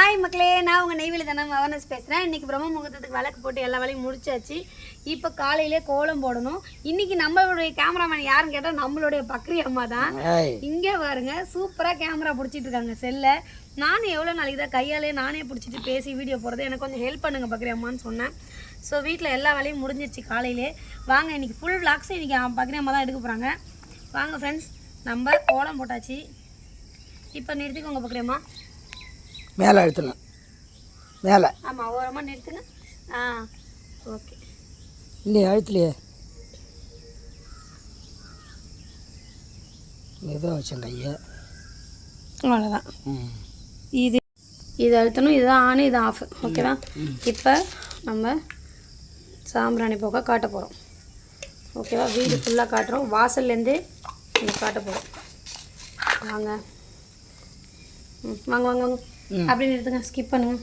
Hi மக்களே. நான் உங்கள் நெய்வேலி தானே அவர்னஸ் பேசுகிறேன் இன்றைக்கி பிரம்ம முகூர்த்தத்துக்கு விளக்கு போட்டு எல்லா வேலையும் முடிச்சாச்சு. இப்போ காலையிலே கோலம் போடணும். இன்றைக்கி நம்மளுடைய கேமராமேன் யாருன்னு கேட்டால் நம்மளுடைய பக்ரி அம்மா தான். இங்கே பாருங்க சூப்பராக கேமரா பிடிச்சிட்டு இருக்காங்க செல்லை. நானும் எவ்வளோ நாளைக்கு தான் கையாலே நானே பிடிச்சிட்டு பேசி வீடியோ போடுறது. எனக்கு கொஞ்சம் ஹெல்ப் பண்ணுங்க பக்ரி அம்மான்னு சொன்னேன். ஸோ வீட்டில் எல்லா வேலையும் முடிஞ்சிருச்சு காலையிலே. வாங்க இன்றைக்கி ஃபுல் விளாக்ஸும் இன்றைக்கி பக்ரி அம்மா தான் எடுக்க போகிறாங்க வாங்க ஃப்ரெண்ட்ஸ் நம்ம கோலம் போட்டாச்சு. இப்போ நிறுத்திக்கோங்க பக்ரி அம்மா. மேலே அழுத்தணும் மேலே. ஆமாம் ஓரமாக நிறுத்துங்க. ஆ ஓகே. இல்லையே அழுத்தலையே. மெதுவாக வச்சேன் கையை அவ்வளோதான் இது இது அழுத்தணும் இதுதான் ஆன் இது ஆஃப் ஓகேவா? இப்போ நம்ம சாம்பிராணி போக காட்ட போகிறோம் ஓகேவா? வீடு ஃபுல்லாக காட்டுறோம். வாசல்லேருந்தே இங்கே காட்ட போகிறோம் வாங்க. வாங்க வாங்க வாங்க. அப்படின்னு எடுத்துங்க ஸ்கிப் பண்ணுங்க.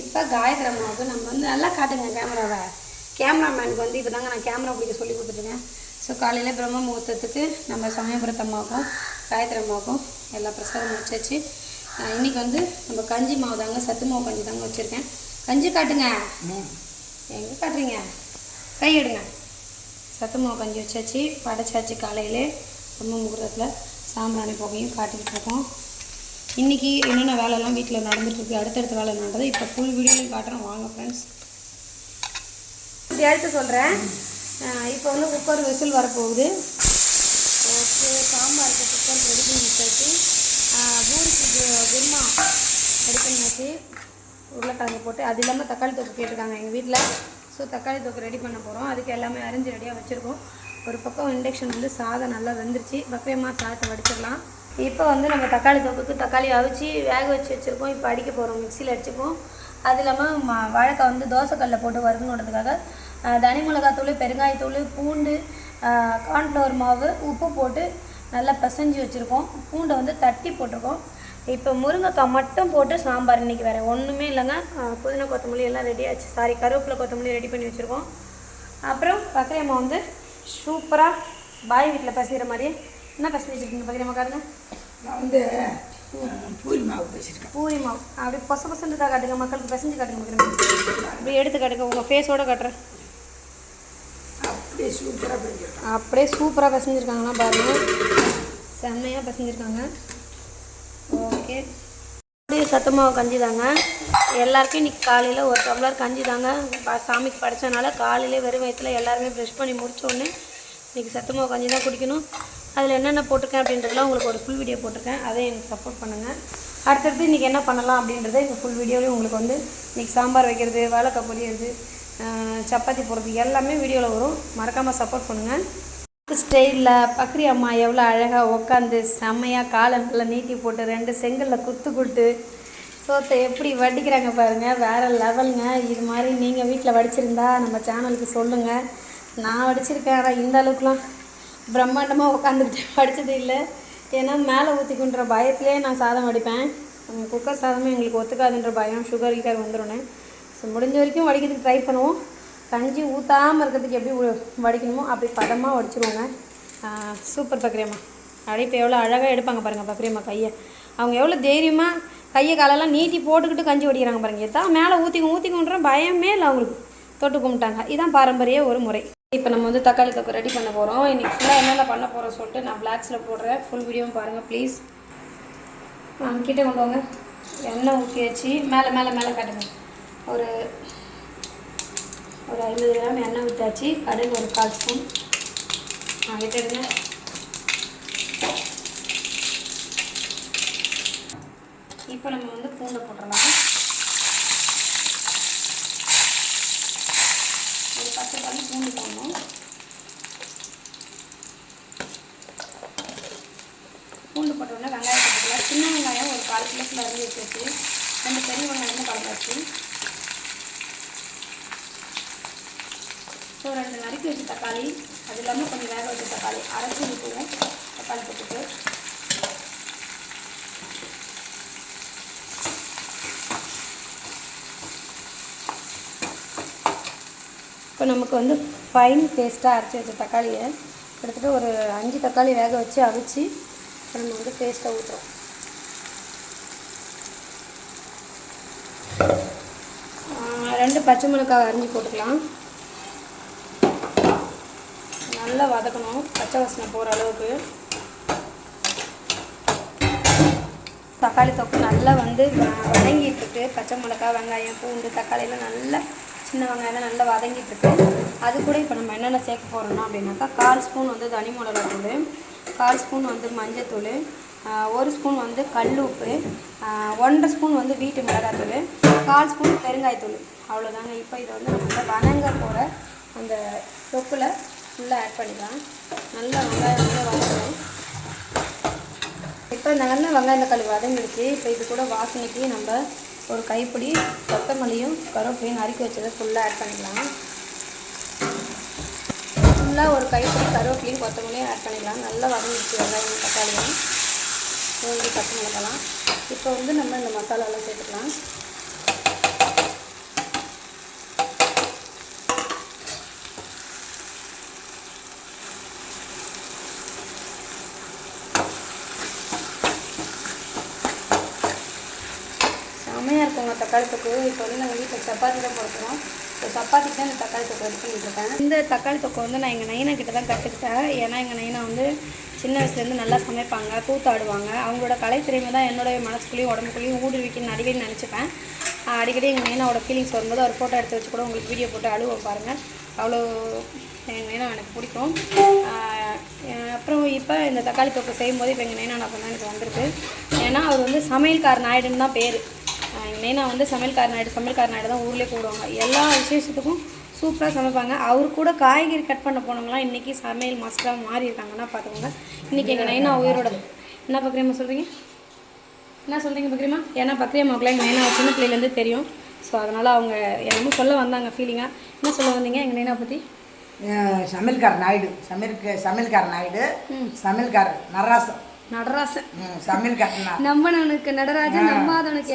இப்போ காயத்ரி அம்மாவுக்கு நம்ம வந்து நல்லா காட்டுங்க கேமராவை கேமராமேனுக்கு வந்து இப்போ தாங்க நான் கேமரா பிடிக்க சொல்லி கொடுத்துருக்கேன் ஸோ காலையில் பிரம்ம முகூர்த்தத்துக்கு நம்ம சமயபுரத்து அம்மாவுக்கும் காயத்ரி அம்மாவுக்கும் எல்லா பிரசாதம் வச்சாச்சு அஹ் இன்னைக்கு வந்து நம்ம கஞ்சி மாவு தாங்க சத்து மாவு கஞ்சி தாங்க வச்சுருக்கேன். கஞ்சி காட்டுங்க. எங்கே காட்டுறீங்க? கை எடுங்க. சத்து மாவு கஞ்சி வச்சாச்சு படைச்சாச்சு காலையிலே. பிரம்ம முகூர்த்தத்தில். சாம்பிராணி புகையும் காட்டிக்கிட்டு இருக்கோம். இன்றைக்கி என்னென்ன வேலைலாம் வீட்டில் நடந்துகிட்ருக்கு அடுத்தடுத்த வேலை நடந்தது இப்போ ஃபுல் வீடியோலையும் காட்டுறேன் வாங்க ஃப்ரெண்ட்ஸ் இப்படி அடுத்து சொல்கிறேன் இப்போ வந்து குக்கர் விசில் வரப்போகுது. ஓகே சாம்பாருக்கு குக்கர் ரெடி பண்ணி வச்சாச்சு. பூரிக்கு குருமா ரெடி பண்ணியாச்சு உருளைக்கிழங்கு போட்டு அது இல்லாமல் தக்காளி தொக்கு கேட்டிருக்காங்க எங்கள் வீட்டில் ஸோ தக்காளி தொக்கு ரெடி பண்ண போகிறோம் அதுக்கு எல்லாமே அரிஞ்சு ரெடியாக வச்சுருக்கோம். ஒரு பக்கம் இண்டக்ஷன் வந்து சாதம் நல்லா வெந்துருச்சு. பக்கமாக சாதத்தை வடிச்சிடலாம். இப்போ வந்து நம்ம தக்காளி தொக்குக்கு தக்காளி அவிச்சு வேக வச்சு வச்சுருக்கோம். இப்போ அடிக்க போகிறோம் மிக்சியில் அடிச்சுப்போம். அது இல்லாமல் வாழைக்காய் வந்து தோசைக்கல்லில் போட்டு வறுக்கணுன்றதுக்காக தனி மிளகாத்தூள் பெருங்காயத்தூள் பூண்டு கார்ன்ஃப்ளவர் மாவு உப்பு போட்டு நல்லா பிசைஞ்சு வச்சுருக்கோம். பூண்டை வந்து தட்டி போட்டிருக்கோம். இப்போ முருங்கைக்காய் மட்டும் போட்டு சாம்பார் இன்றைக்கி வேறு ஒன்றுமே இல்லைங்க. புதினா கொத்தமல்லி எல்லாம் ரெடி ஆச்சு. சாரி கருவேப்பிலை கொத்தமல்லி ரெடி பண்ணி வச்சுருக்கோம். அப்புறம் பக்கரையம்மா வந்து சூப்பராக பாய் வீட்டில் பசிக்கிற மாதிரியே என்ன பசங்க வச்சுருக்கீங்க? பக்கரியம்மா காட்டுங்க. நான் வந்து பூரி மாவு வச்சுருக்கேன் பூரி மாவு. அப்படி பொச தான் காட்டுங்க. மக்களுக்கு பிசைஞ்சு காட்டுங்க பக்கரியம்மா அப்படி எடுத்து காட்டுங்க. உங்கள் ஃபேஸோட காட்டுறேன். அப்படியே சூப்பராக பண்ணிருக்கேன் அப்படியே சூப்பராக பிசைஞ்சிருக்காங்களா பாருங்க. செம்மையாக பிசைஞ்சிருக்காங்க ஓகே. சத்தமாக சத்து மாவு கஞ்சி தாங்க. எல்லாருக்கும் இன்றைக்கி காலையில் ஒரு டம்ளர் கஞ்சி தாங்க. ப- சாமிக்கு படைச்சனால காலையிலே வெறும் வயிற்றுல எல்லாருமே ப்ரெஷ் பண்ணி முடித்தோடனே இன்றைக்கி சத்து மாவு கஞ்சி தான் குடிக்கணும். அதில் என்னென்ன போட்டிருக்கேன் அப்படின்றதுலாம் உங்களுக்கு ஒரு ஃபுல் வீடியோ போட்டிருக்கேன். அதை எனக்கு சப்போர்ட் பண்ணுங்கள் அடுத்தடுத்து இன்றைக்கி என்ன பண்ணலாம் அப்படின்றத இந்த ஃபுல் வீடியோலையும் உங்களுக்கு வந்து இன்றைக்கி சாம்பார் வைக்கிறது வாழைக்காய் பொரியறது சப்பாத்தி போடுறது எல்லாமே வீடியோவில் வரும். மறக்காமல் சப்போர்ட் பண்ணுங்கள் ஸ்டைலில் பக்ரி அம்மா எவ்வளோ அழகாக உட்காந்து செம்மையாக காலை நல்லா நீட்டி போட்டு ரெண்டு செங்கல்ல குத்து குட்டு சோத்தை எப்படி வடிக்கிறாங்க பாருங்கள் வேறு லெவலுங்க. இது மாதிரி நீங்கள் வீட்டில் வடிச்சிருந்தா நம்ம சேனலுக்கு சொல்லுங்கள் நான் வடிச்சிருக்கேன். ஆனால் இந்த அளவுக்குலாம் பிரம்மாண்டமாக உட்காந்துக்கிட்டு வடித்தது இல்லை. ஏன்னா மேலே ஊற்றிக்குன்ற பயத்துலேயே நான் சாதம் வடிப்பேன். குக்கர் சாதமும் எங்களுக்கு ஒத்துக்காதுன்ற பயம். சுகர் கீக்கர் வந்துடும் ஸோ முடிஞ்ச வரைக்கும் வடிக்கிறதுக்கு ட்ரை பண்ணுவோம். கஞ்சி ஊற்றாமல் இருக்கிறதுக்கு எப்படி வடிக்கணுமோ அப்படி பதமாக வடிச்சிருவோங்க. சூப்பர் பக்ரியம்மா. அப்படியே இப்போ எவ்வளோ அழகாக எடுப்பாங்க பாருங்கள் பக்ரியம்மா கையை. அவங்க எவ்வளோ தைரியமாக கையை காலெல்லாம் நீட்டி போட்டுக்கிட்டு கஞ்சி வடிக்கிறாங்க பாருங்கள் எதான் மேலே ஊற்றிக்கும் ஊற்றிக்குன்ற பயமே இல்லை அவங்களுக்கு. தொட்டு கும்பிட்டாங்க. இதுதான் பாரம்பரிய ஒரு முறை. இப்போ நம்ம வந்து தக்காளி தொக்கு ரெடி பண்ண போகிறோம் இன்றைக்கி ஃபுல்லாக என்னென்ன பண்ண போகிறோம் சொல்லிட்டு நான் பிளாக்ஸில் போடுறேன். ஃபுல் வீடியோவும் பாருங்கள் ப்ளீஸ் கிட்டே கொண்டு வாங்க. எண்ணெய் ஊற்றி வச்சு மேலே மேலே மேலே கட்டுங்க. ஒரு ஒரு ஐம்பது கிராம் எண்ணெய் விட்டாச்சு கடுகு ஒரு கால் ஸ்பூன். ஆ இப்போ நம்ம வந்து பூண்டை போட்டுடலாம். ஒரு பத்து பல்லு பூண்டு போடணும். பூண்டு போட்டோன்னா வெங்காயம் போட்டுக்கலாம். சின்ன வெங்காயம் ஒரு கால் கிலோஸில் இருந்து வச்சு ரெண்டு பெரிய வந்து கலந்தாச்சு ஸோ ரெண்டு நறுக்கி வச்ச தக்காளி அது இல்லாமல் கொஞ்சம் வேக வச்ச தக்காளி. அரைச்சி ஊற்றுவோம் தக்காளி போட்டுட்டு. இப்போ நமக்கு வந்து ஃபைன் பேஸ்ட்டாக அரைச்சி வச்ச தக்காளியை கிட்டத்தட்ட ஒரு அஞ்சு தக்காளி வேக வச்சு அவிச்சு நம்ம வந்து பேஸ்ட்டை ஊற்றுறோம் ரெண்டு பச்சை மிளகாய் அரிஞ்சு போட்டுக்கலாம். நல்லா வதக்கணும். பச்சை வாசனை போகிற அளவுக்கு. தக்காளி தொக்கு நல்லா வந்து வதங்கிட்டுருக்கு. வதங்கிட்டு பச்சை மிளகாய் வெங்காயம் பூண்டு தக்காளியெல்லாம் நல்லா சின்ன வெங்காயம் நல்லா வதங்கிட்டுருக்கு. அது கூட இப்போ நம்ம என்னென்ன சேர்க்க போகிறோம்னா அப்படின்னாக்கா கால் ஸ்பூன் வந்து தனி மிளகாய் தூள் கால் ஸ்பூன் வந்து மஞ்சத்தூள் ஒரு ஸ்பூன் வந்து கல் உப்பு ஒன்றரை ஸ்பூன் வந்து வீட்டு மிளகாத்தூள் கால் ஸ்பூன் பெருங்காயத்தூள். அவ்வளோதாங்க இப்போ இதை வந்து நம்ம வந்து வதங்க போகிற அந்த தொக்கில் ஃபுல்லாக ஆட் பண்ணிக்கலாம். நல்லா வெங்காயம் நல்லா வதங்கணும் இப்போ இந்த நல்ல வெங்காயம் தக்காளி வதங்கிடுச்சு. இப்போ இது கூட வாசனைக்கு நம்ம ஒரு கைப்பிடி கொத்தமல்லியும் கருவேப்பிலையும் நறுக்கி வச்சதை ஃபுல்லாக ஆட் பண்ணிக்கலாம். ஃபுல்லாக ஒரு கைப்பிடி கருவேப்பிலையும் கொத்தமல்லியும் ஆட் பண்ணிக்கலாம். நல்லா வதங்கிடுச்சு வெங்காயம் தக்காளியும். பூண்டு பச்சை மிளகாலாம். இப்போ வந்து நம்ம இந்த மசாலாலாம் சேர்த்துக்கலாம் செமையாக இருக்குங்க தக்காளி தொக்கு இப்போ வந்து நாங்கள் வீட்டில் சப்பாத்தி தான் போடுறோம் இப்போ சப்பாத்திக்கு தான் இந்த தக்காளி தொக்கு ரெடி இந்த தக்காளி தொக்கு வந்து நான் எங்கள் நைனா கிட்ட தான் கற்றுக்கிட்டேன் ஏன்னா எங்கள் நைனா வந்து சின்ன வயசுலேருந்து நல்லா சமைப்பாங்க கூத்தாடுவாங்க. அவங்களோட கலைத்திறமை தான் என்னோடய மனசுக்குள்ளேயும் உடம்புக்குள்ளேயும் ஊடுருவிக்குன்னு அடிக்கடி நினச்சிப்பேன். அடிக்கடி எங்கள் நைனாவோட ஃபீலிங்ஸ் வரும்போது ஒரு ஃபோட்டோ எடுத்து வச்சு கூட உங்களுக்கு வீடியோ போட்டு அழுவோம் பாருங்கள் அவ்வளோ எங்கள் நைனா எனக்கு பிடிக்கும். அப்புறம் இப்போ இந்த தக்காளி தொக்கு செய்யும்போது இப்போ எங்கள் நைனா நான் தான் எனக்கு வந்திருக்கு. ஏன்னா அவர் வந்து சமையல்காரன் ஆயிடுன்னு தான் பேர். எங்கள் நைனா வந்து சமையல்கார நாயுடு சமையல்கார நாயுடு தான் ஊர்லேயே கூடுவாங்க எல்லா விசேஷத்துக்கும் சூப்பராக சமைப்பாங்க. அவர் கூட காய்கறி கட் பண்ண போனவங்களாம் இன்றைக்கி சமையல் மாஸ்டராக மாறி இருக்காங்கன்னா பார்த்துக்கோங்க இன்றைக்கி எங்கள் நைனா உயிரோட என்ன பக்ரியம்மா சொல்கிறீங்க என்ன சொல்கிறீங்க பக்ரியம்மா ஏன்னா பக்ரியம்மாவுக்குலாம் எங்கள் நைனா சின்ன பிள்ளையிலேருந்து தெரியும். ஸோ அதனால் அவங்க என்னமோ சொல்ல வந்தாங்க ஃபீலிங்காக என்ன சொல்ல வந்தீங்க எங்கள் நைனா பற்றி சமையல்கார நாயுடு சமையல்க சமையல்கார நாயுடு சமையல்கார நடராசன் நடராசன். நம்பனவனுக்கு நடராஜன் நம்பாதவனுக்கு.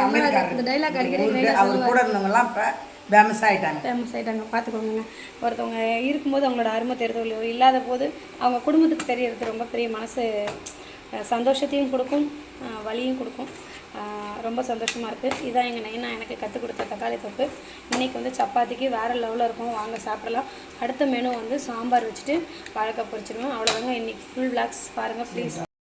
இந்த டைலாக் அடிக்கடி அவர் கூட இருந்தவங்கலாம் இப்போ ஃபேமஸ் ஆகிட்டாங்க பார்த்துக்கோங்க ஒருத்தவங்க இருக்கும்போது அவங்களோட அருமை தெரிதல் இல்லாத போது அவங்க குடும்பத்துக்கு தெரியறது ரொம்ப பெரிய மனசு சந்தோஷத்தையும் கொடுக்கும் வலியும் கொடுக்கும். ரொம்ப சந்தோஷமாக இருக்குது இதான் எங்கள் நைனா எனக்கு கற்றுக் கொடுத்த தக்காளி தொக்கு. இன்றைக்கி வந்து சப்பாத்திக்கு வேறு லெவலில் இருக்கும். வாங்க சாப்பிடலாம். அடுத்த மெனு வந்து சாம்பார் வச்சுட்டு வாழைக்காய் பொரிச்சிடுவேன் அவ்வளோதாங்க இன்றைக்கி ஃபுல் பிளாக்ஸ் பாருங்கள் ப்ளீஸ்